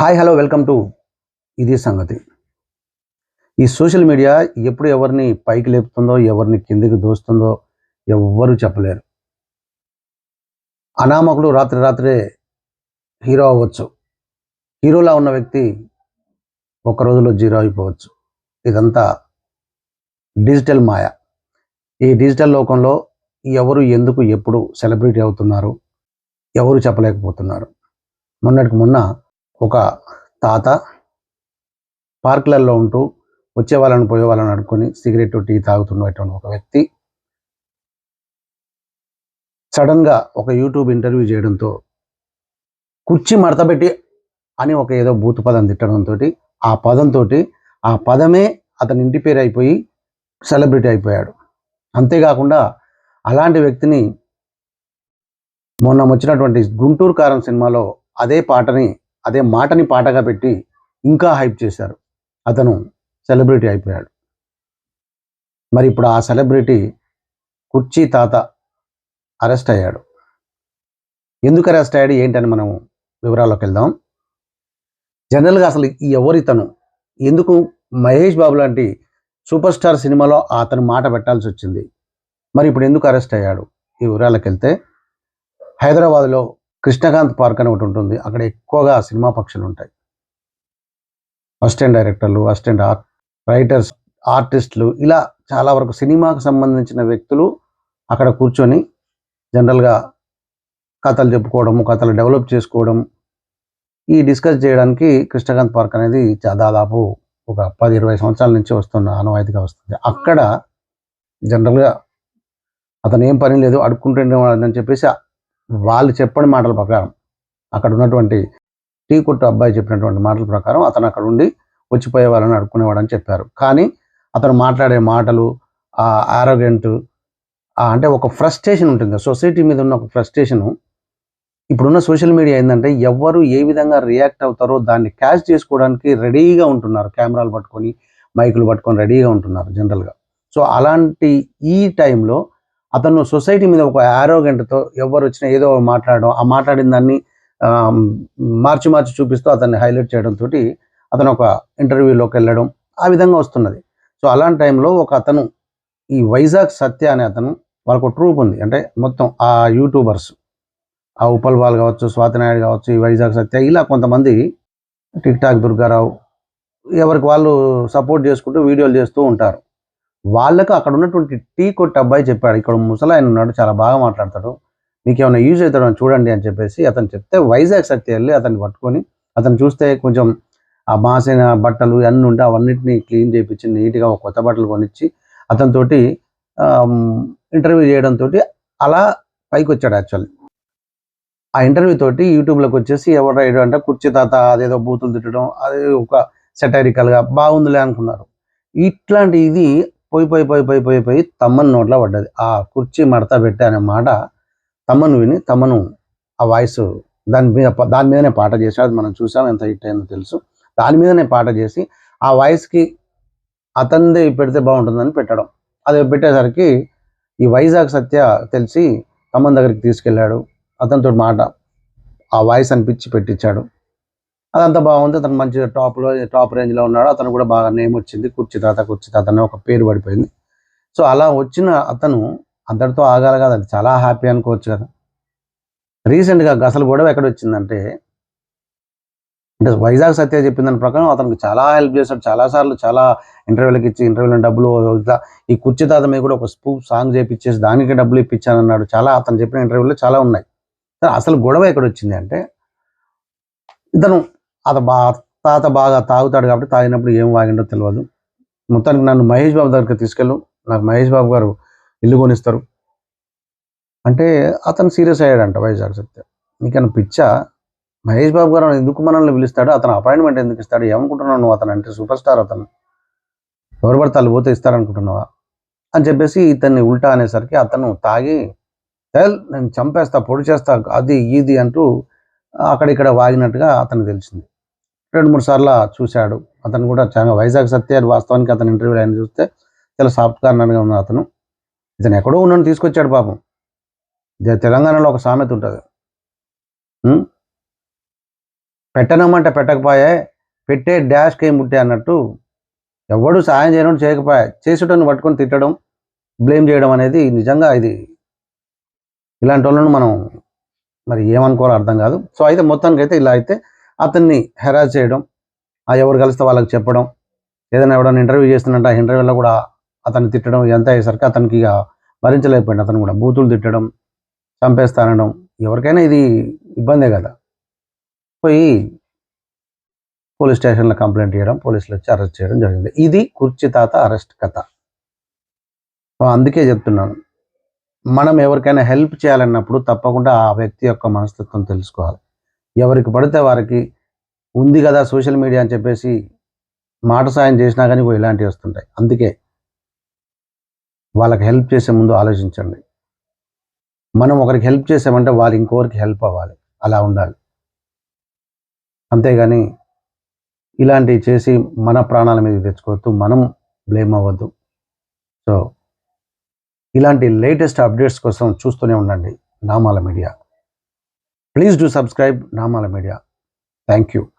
Hi hello welcome to ఇది సంగతి. ఈ సోషల్ మీడియా ఎప్పుడు ఎవరిని పైకి లేపుతుందో ఎవరిని కిందికి దోస్తుందో ఎవ్వరూ చెప్పలేరు. అనామకుడు రాత్రి రాత్రే హీరో అవ్వచ్చు. హీరోలా ఉన్న వ్యక్తి ఒక రోజులో జీరో అయిపోవచ్చు. ఇదంతా డిజిటల్ మాయ. ఈ డిజిటల్ లోకంలో ఎవరు ఎందుకు ఎప్పుడు సెలబ్రిటీ అవుతున్నారు ఎవరు చెప్పలేకపోతున్నారు. మొన్నటికి మొన్న ఒక తాత పార్కులలో ఉంటూ వచ్చే వాళ్ళని పోయే వాళ్ళని అడుక్కొని సిగరెట్ టీ తాగుతున్నటువంటి ఒక వ్యక్తి సడన్గా ఒక యూట్యూబ్ ఇంటర్వ్యూ చేయడంతో కుర్చీ మడతపెట్టి అని ఒక ఏదో బూత్ పదం తిట్టడంతో ఆ పదంతో ఆ పదమే అతని ఇంటి పేరు అయిపోయి సెలబ్రిటీ అయిపోయాడు. అంతేకాకుండా అలాంటి వ్యక్తిని మొన్న వచ్చినటువంటి గుంటూరు కారం సినిమాలో అదే పాటని అదే మాటని పాటగా పెట్టి ఇంకా హైప్ చేశారు. అతను సెలబ్రిటీ అయిపోయాడు. మరి ఇప్పుడు ఆ సెలబ్రిటీ కుర్చీ తాత అరెస్ట్ అయ్యాడు. ఎందుకు అరెస్ట్ అయ్యాడు? ఏంటని మనం వివరాల్లోకి వెళ్దాం. జనరల్గా అసలు ఈ ఎవరితను ఎందుకు మహేష్ బాబు లాంటి సూపర్ స్టార్ సినిమాలో అతను మాట పెట్టాల్సి వచ్చింది? మరి ఇప్పుడు ఎందుకు అరెస్ట్ అయ్యాడు? ఈ వివరాలకు వెళ్తే హైదరాబాద్లో కృష్ణకాంత్ పార్క్ అని ఒకటి ఉంటుంది. అక్కడ ఎక్కువగా సినిమా పక్షులు ఉంటాయి. అసిస్టెంట్ డైరెక్టర్లు అసిస్టెంట్ ఆర్ట్ రైటర్స్ ఆర్టిస్టులు ఇలా చాలా వరకు సినిమాకు సంబంధించిన వ్యక్తులు అక్కడ కూర్చొని జనరల్గా కథలు చెప్పుకోవడం కథలు డెవలప్ చేసుకోవడం ఈ డిస్కస్ చేయడానికి కృష్ణకాంత్ పార్క్ అనేది దాదాపు ఒక పది ఇరవై సంవత్సరాల నుంచి వస్తున్న ఆనవాయితీగా వస్తుంది. అక్కడ జనరల్గా అతను ఏం పని లేదు అడుక్కుంటుండేవాడని చెప్పేసి వాళ్ళు చెప్పని మాటల ప్రకారం అక్కడ ఉన్నటువంటి టీ కొట్టు అబ్బాయి చెప్పినటువంటి మాటల ప్రకారం అతను అక్కడ ఉండి వచ్చిపోయే వాళ్ళని అడుక్కునేవాడని చెప్పారు. కానీ అతను మాట్లాడే మాటలు ఆ ఆరోగెంట్ అంటే ఒక ఫ్రస్ట్రేషన్ ఉంటుంది. సొసైటీ మీద ఉన్న ఒక ఫ్రస్ట్రేషను ఇప్పుడున్న సోషల్ మీడియా ఏంటంటే ఎవరు ఏ విధంగా రియాక్ట్ అవుతారో దాన్ని క్యాచ్ చేసుకోవడానికి రెడీగా ఉంటున్నారు. కెమెరాలు పట్టుకొని మైకులు పట్టుకొని రెడీగా ఉంటున్నారు జనరల్గా సో అలాంటి ఈ టైంలో అతను సొసైటీ మీద ఒక ఆరోగ్యంతో ఎవరు వచ్చినా ఏదో మాట్లాడడం ఆ మాట్లాడిన దాన్ని మార్చి మార్చి చూపిస్తూ అతన్ని హైలైట్ చేయడంతో అతను ఒక ఇంటర్వ్యూలోకి వెళ్ళడం ఆ విధంగా వస్తున్నది. సో అలాంటి టైంలో ఒక అతను ఈ వైజాగ్ సత్య అనే అతను వాళ్ళకు ట్రూప్ ఉంది. అంటే మొత్తం ఆ యూట్యూబర్స్ ఆ ఉప్పల్ బాల్ కావచ్చు స్వాతినాయుడు కావచ్చు ఈ వైజాగ్ సత్య ఇలా కొంతమంది టిక్ టాక్ దుర్గారావు ఎవరికి వాళ్ళు సపోర్ట్ చేసుకుంటూ వీడియోలు చేస్తూ ఉంటారు. వాళ్ళకు అక్కడ ఉన్నటువంటి టీ కొట్టు అబ్బాయి చెప్పాడు. ఇక్కడ ముసలాయన ఉన్నాడు చాలా బాగా మాట్లాడతాడు. మీకు ఏమైనా యూజ్ అవుతాడని చూడండి అని చెప్పేసి అతను చెప్తే వైజాగ్ సత్య వెళ్ళి అతన్ని పట్టుకొని అతను చూస్తే కొంచెం ఆ మాసిన బట్టలు అన్నీ ఉంటే అవన్నిటిని క్లీన్ చేయించి నీట్గా ఒక కొత్త బట్టలు కొనిచ్చి అతనితోటి ఇంటర్వ్యూ చేయడంతో అలా పైకి వచ్చాడు యాక్చువల్లీ ఆ ఇంటర్వ్యూ తోటి యూట్యూబ్లోకి వచ్చేసి ఎవరు రైడు అంటే కుర్చీ తాత అదేదో బూతులు తిట్టడం అది ఒక సెటైరికల్గా బాగుందిలే అనుకున్నారు. ఇట్లాంటి ఇది పోయి పోయి పోయి పోయి పోయి పోయి తమ్మని నోట్లో పడ్డది. ఆ కుర్చీ మడత పెట్టే అనే మాట తమ్మను విని తమను ఆ వాయిస్ దాని మీద దాని మీదనే పాట చేశాడు. అది మనం చూసాం ఎంత హిట్ అయిందో తెలుసు. దాని మీదనే పాట చేసి ఆ వాయిస్కి అతనిదే పెడితే బాగుంటుందని పెట్టడం. అది పెట్టేసరికి ఈ వైజాగ్ సత్య తెలిసి తమ్మన్ దగ్గరికి తీసుకెళ్ళాడు. అతనితో మాట ఆ వాయిస్ అనిపించి పెట్టించాడు. అదంతా బాగుంది. అతను మంచిగా టాప్లో టాప్ రేంజ్లో ఉన్నాడు. అతను కూడా బాగా నేమ్ వచ్చింది. కుర్చీ తాత కుర్చీ తాత అనే ఒక పేరు పడిపోయింది. సో అలా వచ్చిన అతను అందరితో ఆగాలి కదా అది చాలా హ్యాపీ అనుకోవచ్చు కదా. రీసెంట్గా అసలు గొడవ ఎక్కడ వచ్చిందంటే అంటే వైజాగ్ సత్య చెప్పిన దాని ప్రకారం అతనికి చాలా హెల్ప్ చేశాడు. చాలా సార్లు చాలా ఇంటర్వ్యూలకు ఇచ్చి ఇంటర్వ్యూలో డబ్బులు ఇట్లా ఈ కుర్చీ తాత మీద కూడా ఒక స్పూప్ సాంగ్ చేపించేసి దానికి డబ్బులు ఇప్పించానన్నాడు. చాలా అతను చెప్పిన ఇంటర్వ్యూలో చాలా ఉన్నాయి. అసలు గొడవ ఎక్కడ వచ్చింది అంటే ఇతను అత బా తాత బాగా తాగుతాడు కాబట్టి తాగినప్పుడు ఏం వాగిండో తెలియదు మొత్తానికి నన్ను మహేష్ బాబు దగ్గరికి తీసుకెళ్ళు నాకు మహేష్ బాబు గారు ఇల్లు కొనిస్తారు. అంటే అతను సీరియస్ అయ్యాడంట వైజాగ్ సత్య. నీకన్నా పిచ్చా? మహేష్ బాబు గారు ఎందుకు మనల్ని పిలుస్తాడు? అతను అపాయింట్మెంట్ ఎందుకు ఇస్తాడు? ఏమనుకుంటున్నావు నువ్వు? అతను అంటే సూపర్ స్టార్ అతను. ఎవరు పడితే వాళ్ళు పోతే ఇస్తారనుకుంటున్నావా? అని చెప్పేసి ఇతన్ని ఉల్టా అనేసరికి అతను తాగి "ఏల్, నేను చంపేస్తా పొడి చేస్తా అది ఇది అంటూ అక్కడిక్కడ వాగినట్టుగా అతను తెలిసింది. రెండు మూడు సార్లు చూశాడు. అతను కూడా చాలా వైజాగ్ సత్య వాస్తవానికి అతను ఇంటర్వ్యూ ఆయన చూస్తే చాలా సాఫ్ట్ కార్నర్గా ఉన్న అతను. ఇతను ఎక్కడో ఉన్నాను తీసుకొచ్చాడు పాపం. తెలంగాణలో ఒక సామెత ఉంటుంది. పెట్టనమంటే పెట్టకపోయే పెట్టే డాష్కి ఏం ముట్టే అన్నట్టు ఎవడు సాయం చేయడం చేయకపోయా చేసేటోని పట్టుకొని తిట్టడం బ్లేమ్ చేయడం అనేది నిజంగా ఇది ఇలాంటి వాళ్ళను మనం మరి ఏమనుకోవాలో అర్థం కాదు. సో అయితే మొత్తానికి అయితే ఇలా అయితే అతన్ని హెరాస్ చేయడం ఆ ఎవరు కలిస్తే వాళ్ళకి చెప్పడం ఏదైనా ఎవడన్నా ఇంటర్వ్యూ చేస్తున్నట్టు ఆ ఇంటర్వ్యూలో కూడా అతన్ని తిట్టడం ఇదంతా అయ్యేసరికి అతనికి ఇక భరించలేకపోయింది. అతను కూడా బూతులు తిట్టడం చంపేస్తానడం ఎవరికైనా ఇది ఇబ్బందే కదా. పోయి పోలీస్ స్టేషన్లో కంప్లైంట్ చేయడం పోలీసులు వచ్చి అరెస్ట్ చేయడం జరిగింది. ఇది కుర్చీ తాత అరెస్ట్ కథ. సో అందుకే చెప్తున్నాను. మనం ఎవరికైనా హెల్ప్ చేయాలన్నప్పుడు తప్పకుండా ఆ వ్యక్తి యొక్క మనస్తత్వం తెలుసుకోవాలి. ఎవరికి పడితే వారికి ఉంది కదా సోషల్ మీడియా అని చెప్పేసి మాట సాయం చేసినా కానీ ఇలాంటివి వస్తుంటాయి. అందుకే వాళ్ళకి హెల్ప్ చేసే ముందు ఆలోచించండి. మనం ఒకరికి హెల్ప్ చేసామంటే వాళ్ళు ఇంకొకరికి హెల్ప్ అవ్వాలి. అలా ఉండాలి. అంతేగాని ఇలాంటివి చేసి మన ప్రాణాల మీద తెచ్చుకోవద్దు. మనం బ్లేమ్ అవ్వద్దు. సో ఇలాంటి లేటెస్ట్ అప్డేట్స్ కోసం చూస్తూనే ఉండండి. Namala media. Please do subscribe Namala Media. Thank you.